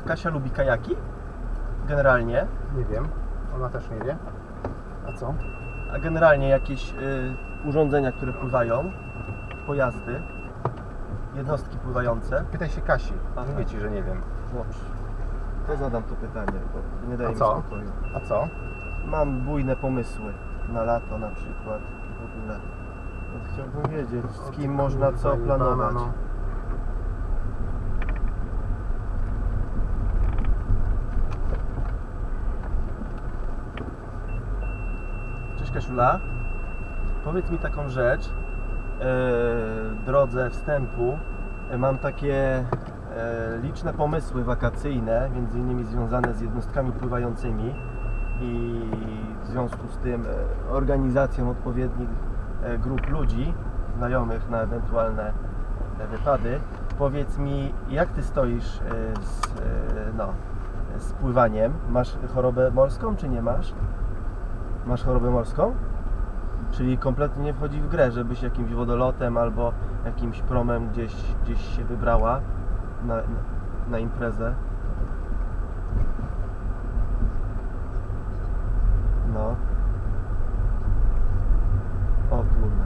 A Kasia lubi kajaki? Generalnie. Nie wiem. Ona też nie wie. A co? A generalnie jakieś y, urządzenia, które pływają, pojazdy, jednostki pływające. Pytaj się Kasi. Aha. Mówię ci, że nie wiem. Dobrze. To zadam to pytanie, bo nie daje A mi co? spokoju. A co? Mam bujne pomysły na lato na przykład w ogóle. Więc Chciałbym wiedzieć, z kim można co planować. Powiedz mi taką rzecz. E, w drodze wstępu e, mam takie e, liczne pomysły wakacyjne, między innymi związane z jednostkami pływającymi i w związku z tym organizacją odpowiednich grup ludzi, znajomych na ewentualne wypady. Powiedz mi, jak Ty stoisz z, no, z pływaniem? Masz chorobę morską, czy nie masz? Masz chorobę morską? Czyli kompletnie nie wchodzi w grę, żebyś jakimś wodolotem albo jakimś promem gdzieś, gdzieś się wybrała na, na, imprezę. No. O kurde.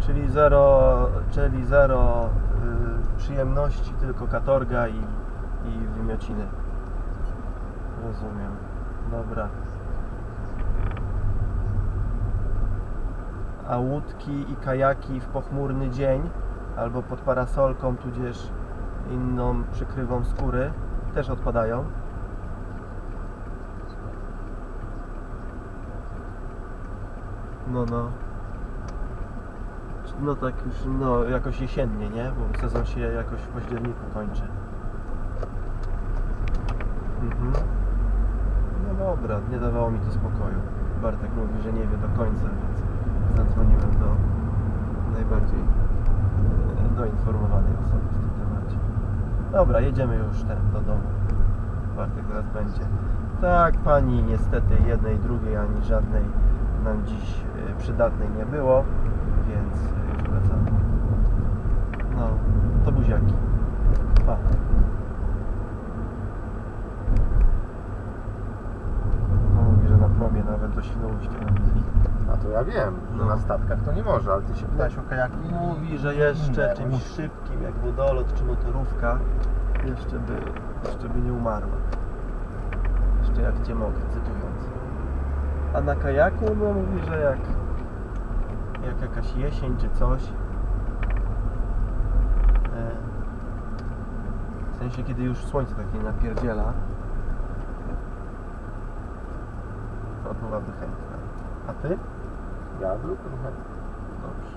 Czyli zero, czyli zero y, przyjemności, tylko katorga i, i wymiociny. Rozumiem. Dobra. A łódki i kajaki w pochmurny dzień albo pod parasolką, tudzież inną przykrywą skóry też odpadają. No, no. No tak już, no jakoś jesiennie, nie? Bo sezon się jakoś w październiku kończy. Mhm. No dobra, nie dawało mi to spokoju. Bartek mówi, że nie wie do końca, więc zadzwoniłem do najbardziej e, doinformowanej osoby w tym temacie. Dobra, jedziemy już ten do domu. Bartek zaraz będzie. Tak, pani niestety jednej, drugiej ani żadnej nam dziś e, przydatnej nie było, więc e, wracamy. No, to buziaki. Pa. No mówi, że na promie nawet do Świnoujścia. A to ja wiem, No. na statkach to nie może, ale ty się pytałeś o kajaki. Mówi, że jeszcze czymś musi. szybkim, jak wodolot czy motorówka, jeszcze by, jeszcze by nie umarła. Jeszcze jak cię mogę, cytując. A na kajaku, no mówi, że jak, jak jakaś jesień czy coś, e, w sensie kiedy już słońce takie napierdziela, to byłaby chętna. A ty? Ja trochę. Dobrze.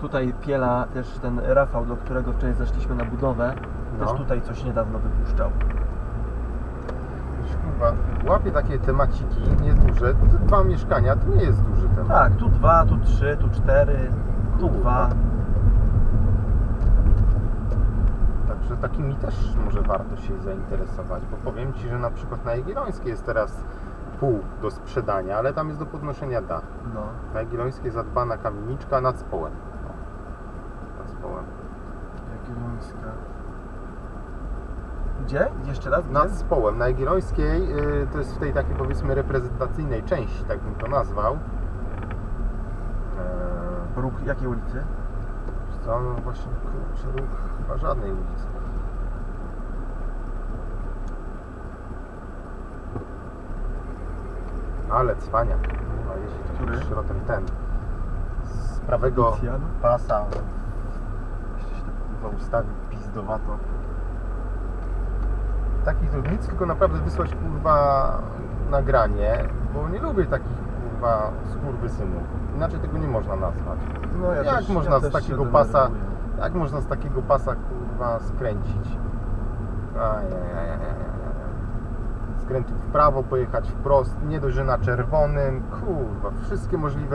Tutaj Piela, też ten Rafał, do którego wczoraj zeszliśmy na budowę, No. też tutaj coś niedawno wypuszczał. Kurwa, łapię takie temaciki nieduże. To dwa mieszkania to nie jest duży temat. Tak, tu dwa, tu trzy, tu cztery, tu dwa. Także takimi też może warto się zainteresować, bo powiem Ci, że na przykład na Jagiellońskiej jest teraz pół do sprzedania, ale tam jest do podnoszenia dach. No. Na Jagiellońskiej zadbana kamieniczka nad społem. O, Nad społem. Jagiellońska. Gdzie? Jeszcze raz? Gdzie? Nad społem. Na Jagiellońskiej y, to jest w tej takiej powiedzmy reprezentacyjnej części, tak bym to nazwał. Eee, Róg jakiej ulicy? co, no właśnie kurczę, ruch chyba żadnej ulicy. Ale cwaniak. A jeździ Który? takim szrotem ten. Z prawego Policjan? pasa. Jeszcze się tak kurwa pizdowato. Takich to nic, tylko naprawdę wysłać kurwa nagranie, bo nie lubię takich kurwa skurwysynów. Inaczej tego nie można nazwać. No ja Jak też, można ja z takiego pasa-. Jak można z takiego pasa kurwa skręcić? Skrętu w prawo, pojechać wprost, nie dość, że na czerwonym, kurwa, wszystkie możliwe